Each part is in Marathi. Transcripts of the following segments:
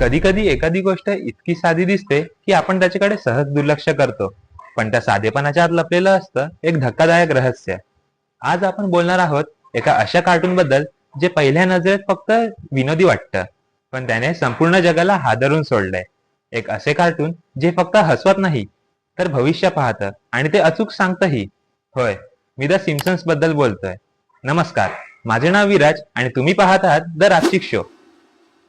कधी कधी एखादी गोष्ट इतकी साधी दिसते की आपण त्याच्याकडे सहज दुर्लक्ष करतो. पण त्या साधेपणाच्या आत लपलेलं असतं एक धक्कादायक रहस्य. आज आपण बोलणार आहोत एका अशा कार्टून बद्दल जे पहिल्या नजरेत फक्त विनोदी वाटतं पण त्याने संपूर्ण जगाला हादरून सोडलंय. एक असे कार्टून जे फक्त हसवत नाही तर भविष्य पाहतं आणि ते अचूक सांगतही. होय मी द सिम्पसन्सबद्दल बोलतोय. नमस्कार माझे नाव विराज आणि तुम्ही पाहत आहात the Rapchik show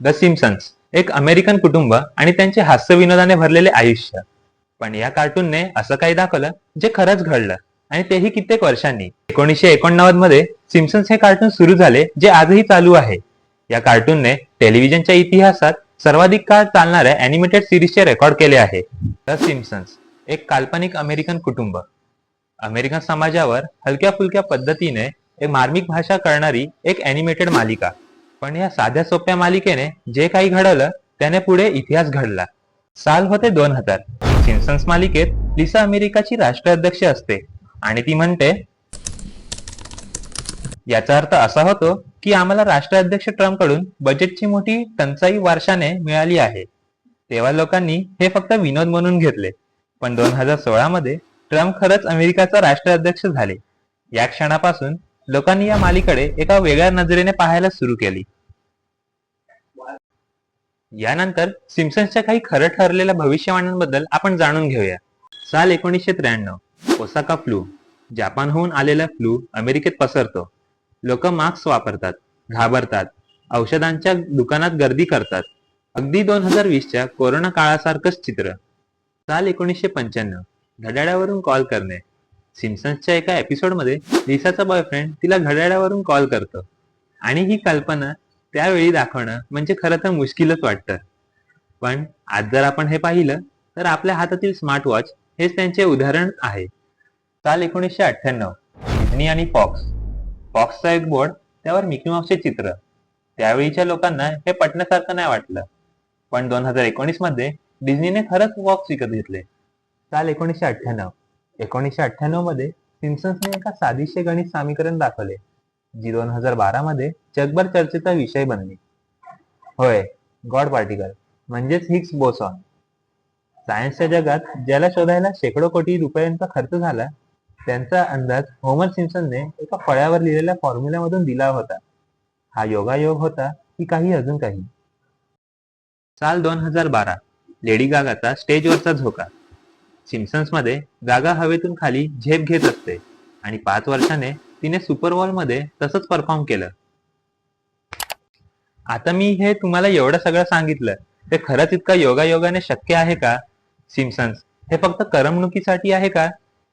the Simpsons एक अमेरिकन कुटुंब आणि त्यांचे हास्य विनोदाने भरलेले आयुष्य. पण या कार्टूनने असं काही दाखवलं जे खरंच घडलं. आणि तेही कित्येक वर्षांनी. एकोणीसशे एकोणनव्वदमध्ये सिम्सन्स हे कार्टून सुरू झाले जे आजही चालू आहे. या कार्टूनने टेलिव्हिजनच्या इतिहासात सर्वाधिक काळ चालणाऱ्या अॅनिमेटेड सिरीजचे रेकॉर्ड केले आहे. द सिम्सन्स एक काल्पनिक अमेरिकन कुटुंब. अमेरिकन समाजावर हलक्या फुलक्या पद्धतीने एक मार्मिक भाषा करणारी एक अॅनिमेटेड मालिका. पण या साध्या सोप्या मालिकेने जे काही घडवलं त्याने पुढे इतिहास घडला. साल होते दोन हजार. सिम्पसन्स मालिकेत लिसा अमेरिकाची राष्ट्राध्यक्ष असते. आणि ती म्हणते याचा अर्थ असा होतो की आम्हाला राष्ट्राध्यक्ष ट्रम्पकडून बजेटची मोठी टंचाई वारशाने मिळाली आहे. तेव्हा लोकांनी हे फक्त विनोद म्हणून घेतले. पण दोन हजार सोळा मध्ये ट्रम्प खरंच अमेरिकाचा राष्ट्राध्यक्ष झाले. या क्षणापासून लोकांनी या मालिकडे एका वेगळ्या नजरेने पाहायला सुरू केली. यानंतर सिम्सन्सच्या काही खरं ठरलेल्या भविष्यवाण्यांबद्दल आपण जाणून घेऊया. साल एकोणीसशे त्र्याण्णव ओसाका फ्लू जपानहून आलेला फ्लू अमेरिकेत पसरतो. लोक मास्क वापरतात घाबरतात औषधांच्या दुकानात गर्दी करतात. अगदी दोन हजार वीसच्या कोरोना काळासारखंच चित्र. साल एकोणीसशे पंच्याण्णव घड्याळावरून कॉल करणे सिम्सन्सच्या एका एपिसोडमध्ये लिसाचा बॉयफ्रेंड तिला घड्याळावरून कॉल करतो. आणि ही कल्पना त्यावेळी दाखवणं म्हणजे खरं तर मुश्किलच वाटतं. पण आज जर आपण हे पाहिलं तर आपल्या हातातील स्मार्ट वॉच हेच त्यांचे उदाहरण आहे. साल एकोणीसशे अठ्ठ्याण्णव डिझनी आणि फॉक्स. फॉक्सचा एक बोर्ड त्यावर मिकी माऊसचे चित्र. त्यावेळीच्या लोकांना हे पटण्यासारखं नाही वाटलं. पण दोन हजार एकोणीसमध्ये डिझनीने खरंच फॉक्स विकत घेतले. साल एकोणीसशे अठ्ठ्याण्णव. एकोणीसशे अठ्ठ्याण्णवमध्ये सिम्सन्सने एका साधिशे गणित समीकरण दाखवले जी दोन हजार बारा मध्ये जगभर चर्चेचा विषय बनली. होय गॉड पार्टिकल म्हणजेच हिक्स बोसॉन. सायन्सच्या जगात ज्याला शोधायला शेकडो कोटी रुपयांचा खर्च झाला त्यांचा अंदाज होमर सिम्सनने एका फळ्यावर लिहिलेल्या फॉर्म्युल्यामधून दिला होता. हा योगायोग होता की काही अजून काही. साल दोन हजार बारा लेडी गागाचा स्टेजवरचा झोका. सिम्पसन्समध्ये जागा हवेतून खाली झेप घेत असते आणि पाच वर्षाने तिने सुपरवॉलमध्ये तसंच परफॉर्म केलं. आता मी हे तुम्हाला एवढं सगळं सांगितलं ते खरंच इतका योगायोगाने शक्य आहे का? सिम्पसन्स हे फक्त करमणुकीसाठी आहे का?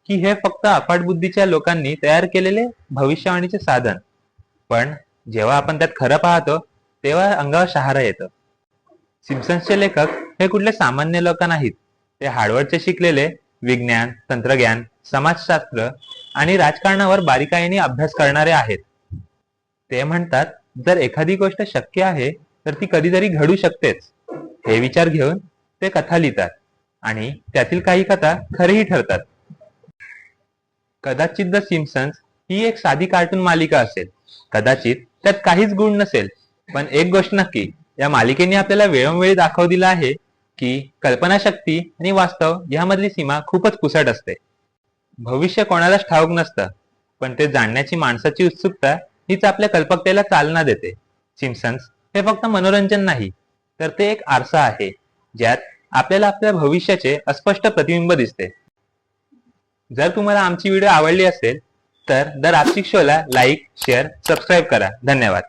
की हे फक्त अफाट बुद्धीच्या लोकांनी तयार केलेले भविष्यवाणीचे साधन? पण जेव्हा आपण त्यात खरं पाहतो तेव्हा अंगावर शहारा येतं. सिम्पसन्सचे लेखक हे कुठले सामान्य लोक नाहीत. ते हार्डवर्डचे शिकलेले विज्ञान तंत्रज्ञान समाजशास्त्र आणि राजकारणावर बारीकाईने अभ्यास करणारे आहेत. ते म्हणतात जर एखादी गोष्ट शक्य आहे तर ती कधीतरी घडू शकतेच. हे विचार घेऊन ते कथा लिहितात आणि त्यातील काही कथा खरेही ठरतात. कदाचित द सिम्पसन्स ही एक साधी कार्टून मालिका असेल. कदाचित त्यात काहीच गुण नसेल पण एक गोष्ट नक्की या मालिकेने आपल्याला वेळोवेळी दाखव दिला आहे की कल्पनाशक्ती आणि वास्तव यामधली सीमा खूपच पुसट असते. भविष्य कोणालाच ठाऊक नसतं पण ते जाणण्याची माणसाची उत्सुकता हीच आपल्या कल्पकतेला चालना देते. सिम्सन्स हे फक्त मनोरंजन नाही तर ते एक आरसा आहे ज्यात आपल्याला आपल्या भविष्याचे अस्पष्ट प्रतिबिंब दिसते. जर तुम्हाला आमची व्हिडिओ आवडली असेल तर द रापचिक शोला लाईक शेअर सबस्क्राईब करा. धन्यवाद.